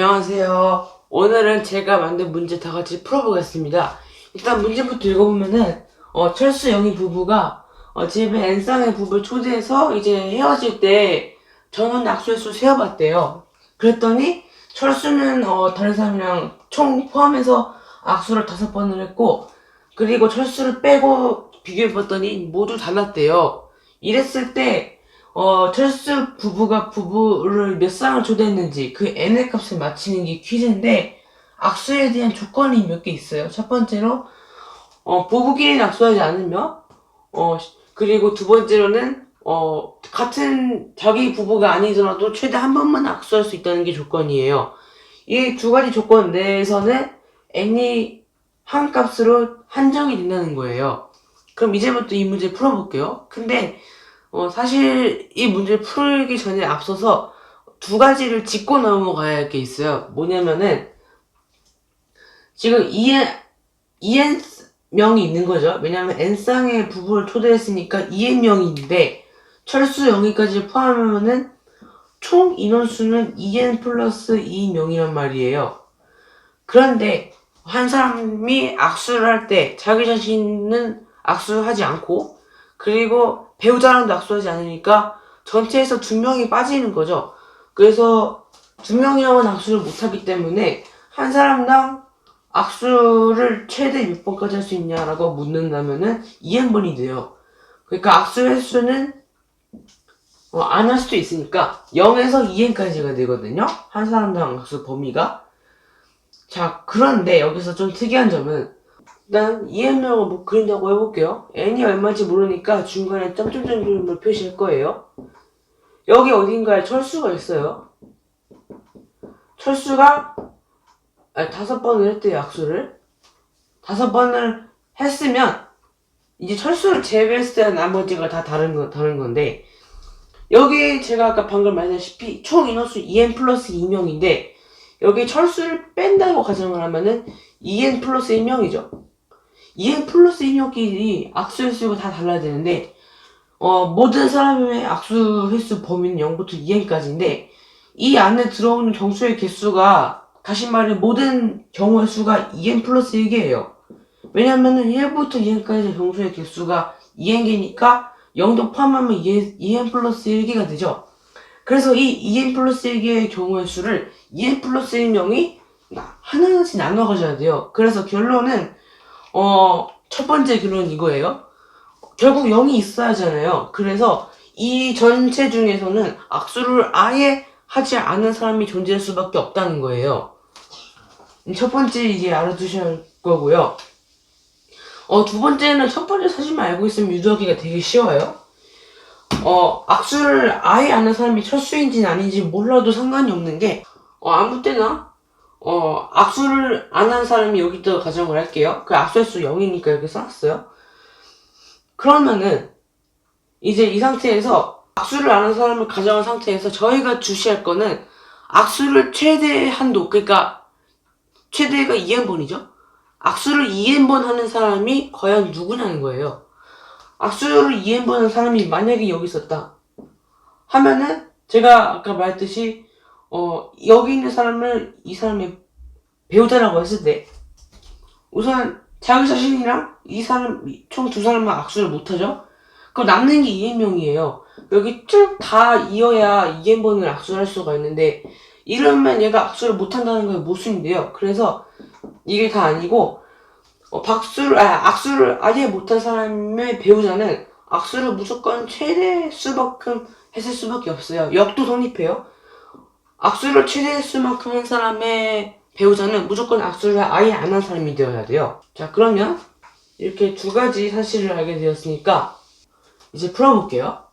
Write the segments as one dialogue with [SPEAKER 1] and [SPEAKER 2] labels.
[SPEAKER 1] 안녕하세요. 오늘은 제가 만든 문제 다 같이 풀어보겠습니다. 일단 문제부터 읽어보면은, 어, 철수 영희 부부가, 어, 집에 N쌍의 부부를 초대해서 이제 헤어질 때 전원 약수횟수 세어봤대요. 그랬더니, 철수는, 어, 다른 사람이랑 총 포함해서 악수를 다섯 번을 했고, 그리고 철수를 빼고 비교해봤더니 모두 달랐대요. 이랬을 때, 어, 철수 부부가 부부를 몇 쌍을 초대했는지 그 n의 값을 맞히는 게 퀴즈인데 악수에 대한 조건이 몇 개 있어요. 첫 번째로 어, 부부끼리는 악수하지 않으며 어, 시- 그리고 두 번째로는 어, 같은 자기 부부가 아니더라도 최대 한 번만 악수할 수 있다는 게 조건이에요. 이 두 가지 조건 내에서는 n이 한 값으로 한정이 된다는 거예요. 그럼 이제부터 이 문제 풀어볼게요. 근데 어, 사실 이 문제를 풀기 전에 앞서서 두 가지를 짚고 넘어가야 할 게 있어요. 뭐냐면은 지금 EN, EN 명이 있는 거죠. 왜냐면 N쌍의 부부를 초대했으니까 EN 명이 있는데 철수 영희까지 포함하면은 총 인원수는 EN 플러스 2명이란 말이에요. 그런데 한 사람이 악수를 할 때 자기 자신은 악수하지 않고 그리고 배우자랑도 악수하지 않으니까 전체에서 두 명이 빠지는 거죠. 그래서 두 명이랑은 악수를 못하기 때문에 한 사람당 악수를 최대 몇 번까지 할 수 있냐라고 묻는다면은 2N번이 돼요. 그러니까 악수 횟수는 어, 안 할 수도 있으니까 0에서 2N까지가 되거든요. 한 사람당 악수 범위가. 자, 그런데 여기서 좀 특이한 점은 일단 EM명을 뭐 그린다고 해볼게요. n이 얼마인지 모르니까 중간에 점점점점을 표시할 거예요. 여기 어딘가에 철수가 있어요. 철수가 아니, 다섯 번을 했대요, 약수를. 다섯 번을 했으면 이제 철수를 제외했을 때 나머지가 다 다른 거 다른 건데 여기 제가 아까 방금 말했다시피 총 인원수 2n 플러스 2명인데 여기 철수를 뺀다고 가정을 하면은 2n 플러스 1명이죠. 2n 플러스 1명끼리 악수 횟수가 다 달라야 되는데 어, 모든 사람의 악수 횟수 범위는 0부터 2n까지인데 이 안에 들어오는 경수의 개수가 다시 말해 모든 경우의 수가 2n 플러스 1개예요. 왜냐면은 1부터 2n까지 경수의 개수가 2n개니까 0도 포함하면 2n, 2n 플러스 1개가 되죠. 그래서 이 2n 플러스 1개의 경우의 수를 2n 플러스 1명이 하나씩 나눠 가져야 돼요. 그래서 결론은 어, 첫 번째 결론은 이거예요. 결국 0이 있어야 하잖아요. 그래서 이 전체 중에서는 악수를 아예 하지 않은 사람이 존재할 수밖에 없다는 거예요. 첫 번째 이제 알아두셔야 할 거고요. 어, 두 번째는 첫 번째 사실만 알고 있으면 유도하기가 되게 쉬워요. 어, 악수를 아예 아는 사람이 철수인지는 아닌지 몰라도 상관이 없는 게, 어, 아무 때나, 어, 악수를 안 한 사람이 여기다 가정을 할게요. 그 악수 횟수 0이니까 이렇게 써놨어요. 그러면은, 이제 이 상태에서 악수를 안 한 사람을 가정한 상태에서 저희가 주시할 거는 악수를 최대 한도, 그러니까 최대가 2n번이죠? 악수를 2n번 하는 사람이 과연 누구냐는 거예요. 악수를 2n번 하는 사람이 만약에 여기 있었다. 하면은 제가 아까 말했듯이 어 여기 있는 사람을 이 사람의 배우자라고 했을 때 우선 자기 자신이랑 이 사람 총 두 사람만 악수를 못하죠. 그럼 남는 게 2n명이에요. 여기 쭉 다 이어야 2n번을 악수할 수가 있는데 이러면 얘가 악수를 못한다는 게 모순인데요. 그래서 이게 다 아니고 어, 박수를 아, 악수를 아예 못한 사람의 배우자는 악수를 무조건 최대 수만큼 했을 수밖에 없어요. 역도 성립해요. 악수를 최대 수만큼 한 사람의 배우자는 무조건 악수를 아예 안 한 사람이 되어야 돼요. 자 그러면 이렇게 두 가지 사실을 알게 되었으니까 이제 풀어볼게요.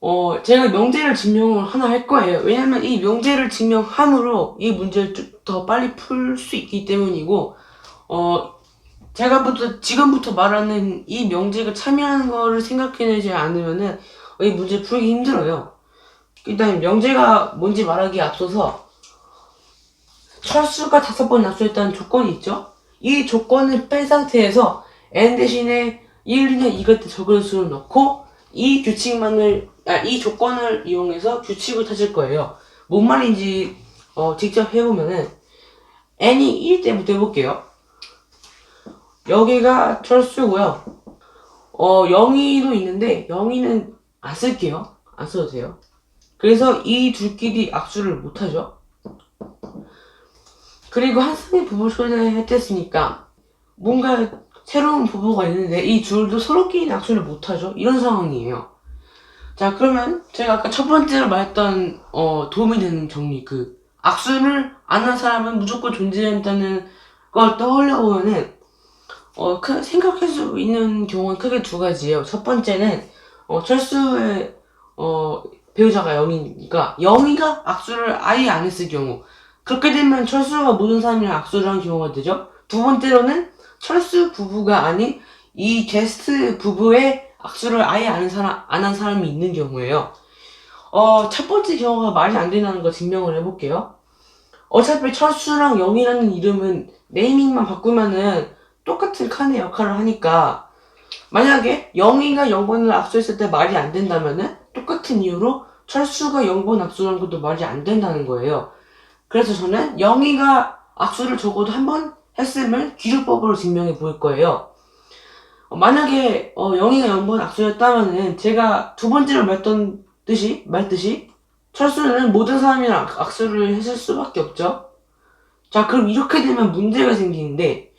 [SPEAKER 1] 어, 제가 명제를 증명을 하나 할 거예요. 왜냐면 이 명제를 증명함으로 이 문제를 좀 더 빨리 풀 수 있기 때문이고, 어, 제가 부터, 지금부터 말하는 이 명제가 참여하는 거를 생각해내지 않으면은 이 문제 풀기 힘들어요. 일단 명제가 뭔지 말하기에 앞서서 철수가 다섯 번 약수했다는 조건이 있죠? 이 조건을 뺀 상태에서 n 대신에 1이나 2 같은 적을 수를 넣고 이 규칙만을 아, 이 조건을 이용해서 규칙을 찾을 거예요. 뭔 말인지 어, 직접 해보면은 n이 1 때부터 해볼게요. 여기가 철수고요. 어, 0이도 있는데 0이는 안 쓸게요. 안 써도 돼요. 그래서 이 둘끼리 악수를 못하죠. 그리고 한 쌍의 부부 초대했댔으니까 뭔가 새로운 부부가 있는데 이 둘도 서로끼리 악수를 못하죠. 이런 상황이에요. 자 그러면 제가 아까 첫 번째로 말했던 어, 도움이 되는 정리 그 악수를 안 한 사람은 무조건 존재한다는 걸 떠올려 보면은 어, 크, 생각할 수 있는 경우는 크게 두 가지예요. 첫 번째는 어, 철수의 어, 배우자가 영희니까 영희가 악수를 아예 안 했을 경우 그렇게 되면 철수가 모든 사람이랑 악수를 한 경우가 되죠. 두 번째로는 철수 부부가 아닌 이 게스트 부부의 악수를 아예 안 한 사람 안 한 사람이 있는 경우예요. 어, 첫 번째 경우가 말이 안 된다는 거 증명을 해볼게요. 어차피 철수랑 영이라는 이름은 네이밍만 바꾸면은 똑같은 칸의 역할을 하니까 만약에 영희가 영번을 악수했을 때 말이 안 된다면은 똑같은 이유로 철수가 영번 악수한 것도 말이 안 된다는 거예요. 그래서 저는 영희가 악수를 적어도 한 번 했음을 기술법으로 증명해 볼 거예요. 어, 만약에 어, 영희가 영번 악수였다면은 제가 두 번째로 말했던 듯이 말듯이 철수는 모든 사람이랑 악- 악수를 했을 수밖에 없죠. 자 그럼 이렇게 되면 문제가 생기는데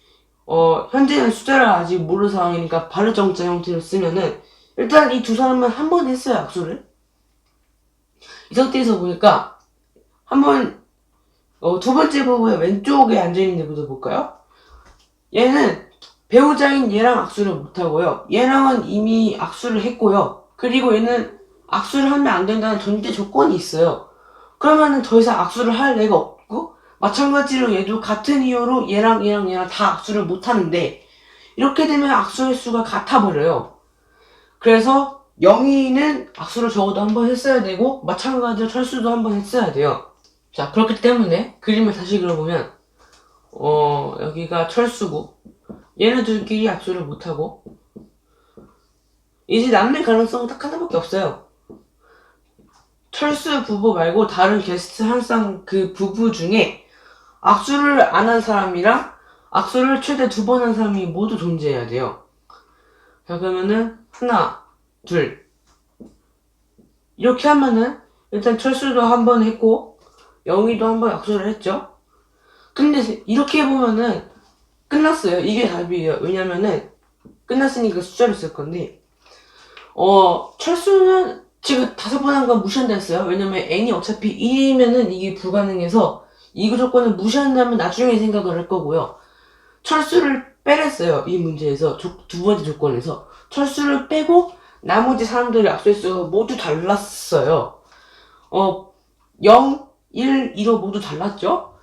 [SPEAKER 1] 어, 현재는 숫자를 아직 모르는 상황이니까 발효정자 형태로 쓰면은 일단 이 두 사람은 한 번 했어요 악수를 이 상태에서 보니까 한 번 어, 두 번째 부부의 왼쪽에 앉아있는 데부터 볼까요? 얘는 배우자인 얘랑 악수를 못하고요 얘랑은 이미 악수를 했고요 그리고 얘는 악수를 하면 안 된다는 전제 조건이 있어요 그러면은 더 이상 악수를 할 애가 없고 마찬가지로 얘도 같은 이유로 얘랑 얘랑 얘랑 다 악수를 못 하는데 이렇게 되면 악수 횟수가 같아버려요. 그래서 영희는 악수를 적어도 한 번 했어야 되고 마찬가지로 철수도 한 번 했어야 돼요. 자 그렇기 때문에 그림을 다시 그려보면 어 여기가 철수고 얘네들끼리 악수를 못하고 이제 남는 가능성은 딱 하나밖에 없어요. 철수 부부 말고 다른 게스트 항상 그 부부 중에 악수를 안 한 사람이랑 악수를 최대 두 번 한 사람이 모두 존재해야 돼요. 자, 그러면은, 하나, 둘. 이렇게 하면은, 일단 철수도 한 번 했고, 영희도 한번 악수를 했죠? 근데 이렇게 해보면은, 끝났어요. 이게 답이에요. 왜냐면은, 끝났으니까 숫자를 쓸 건데, 어, 철수는 지금 다섯 번 한 건 무시한다 했어요. 왜냐면 n이 어차피 1이면은 이게 불가능해서, 이 조건을 무시한다면 나중에 생각을 할 거고요. 철수를 빼랬어요. 이 문제에서 조- 두 번째 조건에서 철수를 빼고 나머지 사람들의 악수수가 모두 달랐어요. 어 0, 1, 2로 모두 달랐죠.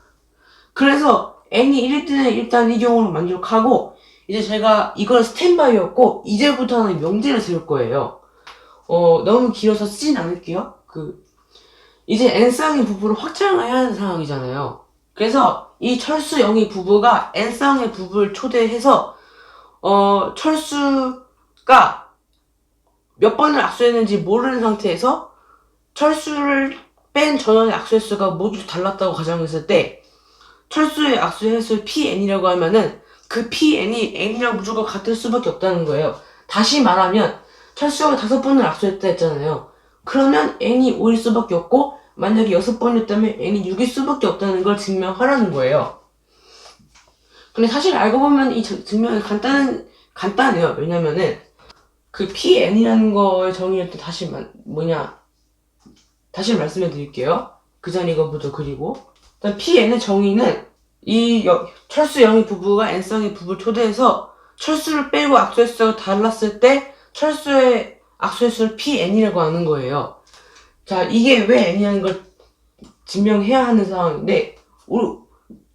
[SPEAKER 1] 그래서 n이 1일 때는 일단 이 경우로 만족하고 이제 제가 이건 스탠바이였고 이제부터는 명제를 세울 거예요. 어 너무 길어서 쓰진 않을게요. 그 이제 n쌍의 부부를 확장을 해야 하는 상황이잖아요. 그래서 이 철수 영희 부부가 n쌍의 부부를 초대해서 어 철수 가몇 번을 악수했는지 모르는 상태에서 철수를 뺀 전원의 악수 횟수가 모두 달랐다고 가정했을 때 철수의 악수 횟수 PN이라고 하면은 그 PN이 N이랑 무조건 같을 수밖에 없다는 거예요. 다시 말하면 철수가 다섯 번을 악수했다 했잖아요. 그러면 N이 5일 수밖에 없고 만약에 여섯 번이었다면 N이 6일 수밖에 없다는 걸 증명하라는 거예요. 근데 사실 알고 보면 이 증- 증명이 간단, 간단해요. 왜냐면은 그 PN이라는 거의 정의를 또 다시 만, 뭐냐 다시 말씀해 드릴게요. 그 전 이거 먼저 그리고 일단 PN의 정의는 이 여- 철수 영희 부부가 N쌍의 부부를 초대해서 철수를 빼고 악수 횟수가 달랐을 때 철수의 악수 횟수를 PN이라고 하는 거예요. 자, 이게 왜 N이라는 걸 증명해야 하는 상황인데, 우리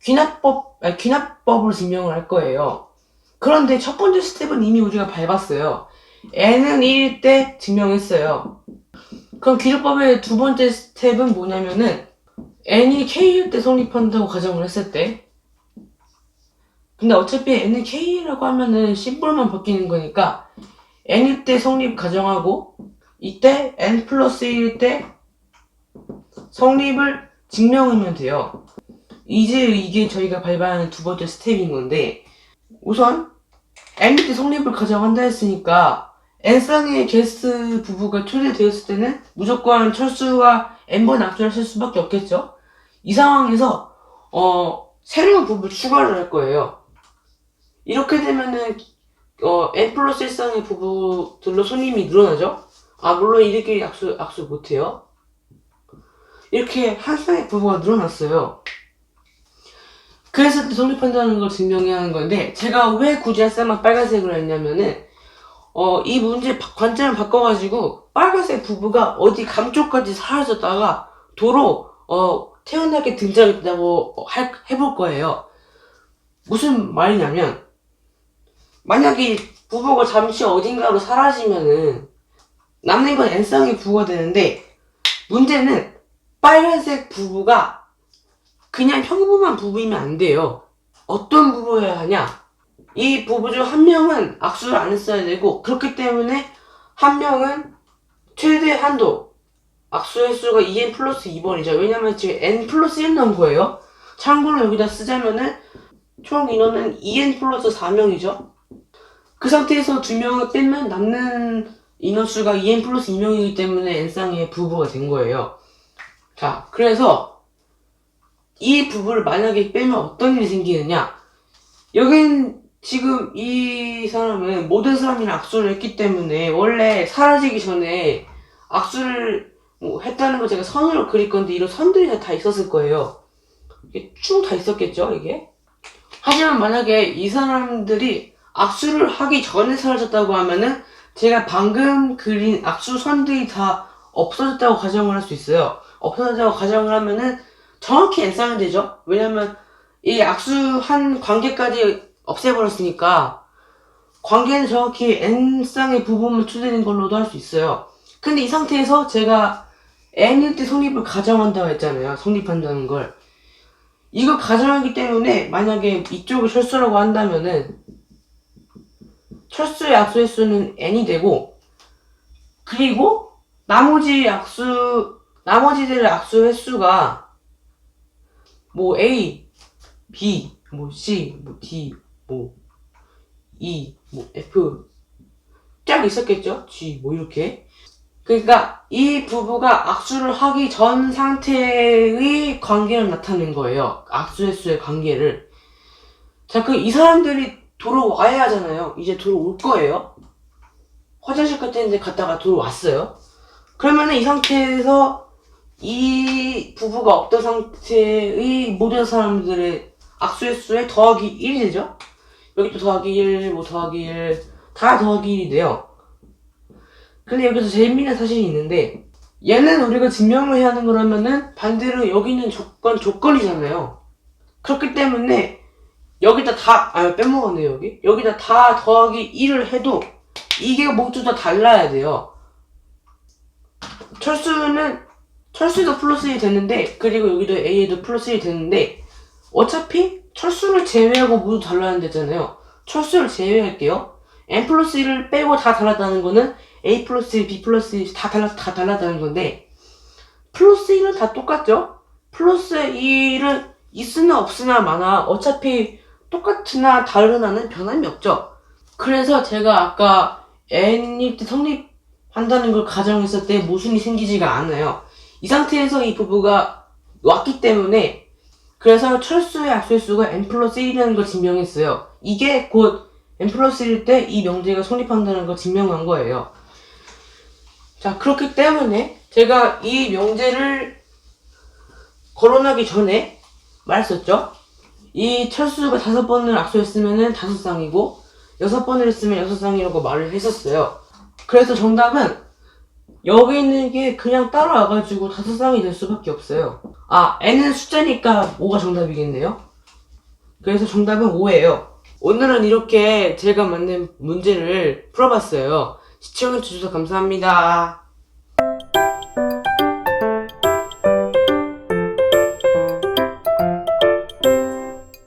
[SPEAKER 1] 귀납법, 아니, 귀납법으로 증명을 할 거예요. 그런데 첫 번째 스텝은 이미 우리가 밟았어요. N은 1일 때 증명했어요. 그럼 귀납법의 두 번째 스텝은 뭐냐면은, N이 K일 때 성립한다고 가정을 했을 때, 근데 어차피 N은 K라고 하면은 심볼만 바뀌는 거니까, N일 때 성립 가정하고, 이때 N 플러스 1일 때 성립을 증명하면 돼요. 이제 이게 저희가 발표하는 두 번째 스텝인 건데, 우선, MBT 성립을 가정한다 했으니까, N쌍의 게스트 부부가 초대되었을 때는 무조건 철수가 N번 악수를 쓸 수밖에 없겠죠? 이 상황에서, 어, 새로운 부부를 추가를 할 거예요. 이렇게 되면은, 어, N 플러스 1쌍의 부부들로 손님이 늘어나죠? 아, 물론 이들끼리 악수, 악수 못해요. 이렇게 한 쌍의 부부가 늘어났어요. 그래서 또 성립한다는 걸 증명해야 하는 건데, 제가 왜 굳이 한 쌍만 빨간색으로 했냐면은, 어, 이 문제 바- 관점을 바꿔가지고, 빨간색 부부가 어디 감쪽까지 사라졌다가, 도로, 어, 태어나게 등장했다고 할, 해볼 거예요. 무슨 말이냐면, 만약에 부부가 잠시 어딘가로 사라지면은, 남는 건 N쌍의 부부가 되는데, 문제는 빨간색 부부가 그냥 평범한 부부이면 안 돼요. 어떤 부부여야 하냐? 이 부부 중 한 명은 악수를 안 했어야 되고, 그렇기 때문에 한 명은 최대 한도, 악수 횟수가 2n 플러스 2번이죠. 왜냐면 지금 n 플러스 1 넣은 거예요. 참고로 여기다 쓰자면은 총 인원은 2n 플러스 4명이죠. 그 상태에서 두 명을 빼면 남는 인원수가 2n 플러스 2명이기 때문에 n쌍의 부부가 된 거예요. 자, 그래서 이 부부를 만약에 빼면 어떤 일이 생기느냐? 여긴 지금 이 사람은 모든 사람이랑 악수를 했기 때문에 원래 사라지기 전에 악수를 뭐 했다는 거 제가 선으로 그릴 건데 이런 선들이 다- 다 있었을 거예요. 이게 쭉 다 있었겠죠, 이게? 하지만 만약에 이 사람들이 악수를 하기 전에 사라졌다고 하면은 제가 방금 그린 악수 선들이 다 없어졌다고 가정을 할 수 있어요. 없어졌다고 가정을 하면은 정확히 N쌍이 되죠? 왜냐면 이 악수한 관계까지 없애버렸으니까 관계는 정확히 N쌍의 부분만 초대된 걸로도 할 수 있어요. 근데 이 상태에서 제가 N일 때 성립을 가정한다고 했잖아요. 성립한다는 걸. 이걸 가정하기 때문에 만약에 이쪽을 철수라고 한다면은 철수의 악수 횟수는 n이 되고 그리고 나머지 악수 나머지들의 악수 횟수가 뭐 a, b, 뭐 c, 뭐 d, 뭐 e, 뭐 f 쫙 있었겠죠? g 뭐 이렇게 그러니까 이 부부가 악수를 하기 전 상태의 관계를 나타낸 거예요. 악수 횟수의 관계를. 자, 그 이 사람들이 돌아와야 하잖아요. 이제 돌아올 거예요. 화장실 같은 데 갔다가 돌아왔어요. 그러면은 이 상태에서 이 부부가 없던 상태의 모든 사람들의 악수 횟수에 더하기 1이 되죠? 여기 또 더하기 1, 뭐 더하기 1, 다 더하기 1이 돼요. 근데 여기서 재미있는 사실이 있는데 얘는 우리가 증명을 해야 하는 거라면은 반대로 여기는 조건 조건이잖아요. 그렇기 때문에 여기다 다, 아, 빼먹었네, 여기. 여기다 다 더하기 1을 해도, 이게 모두 다 달라야 돼요. 철수는, 철수도 플러스 1이 되는데, 그리고 여기도 A에도 플러스 1이 되는데, 어차피 철수를 제외하고 모두 달라야 되잖아요. 철수를 제외할게요. N 플러스 1을 빼고 다 달랐다는 거는 A 플러스 1, B 플러스 1, 다 달라, 다 달랐다는 건데, 플러스 1은 다 똑같죠? 플러스 1은 있으나 없으나 마나 어차피 똑같으나 다르나는 변함이 없죠. 그래서 제가 아까 N일 때 성립한다는 걸 가정했을 때 모순이 생기지가 않아요. 이 상태에서 이 부부가 왔기 때문에 그래서 철수의 악수수가 N 플러스 1이라는 걸 증명했어요. 이게 곧 N 플러스 1일 때 이 명제가 성립한다는 걸 증명한 거예요. 자, 그렇기 때문에 제가 이 명제를 거론하기 전에 말했었죠? 이 철수가 다섯 번을 악수했으면은 다섯 쌍이고 여섯 번을 했으면 여섯 쌍이라고 말을 했었어요. 그래서 정답은 여기 있는 게 그냥 따라와가지고 다섯 쌍이 될 수밖에 없어요. 아, n은 숫자니까 5가 정답이겠네요. 그래서 정답은 5예요. 오늘은 이렇게 제가 만든 문제를 풀어봤어요. 시청해주셔서 감사합니다.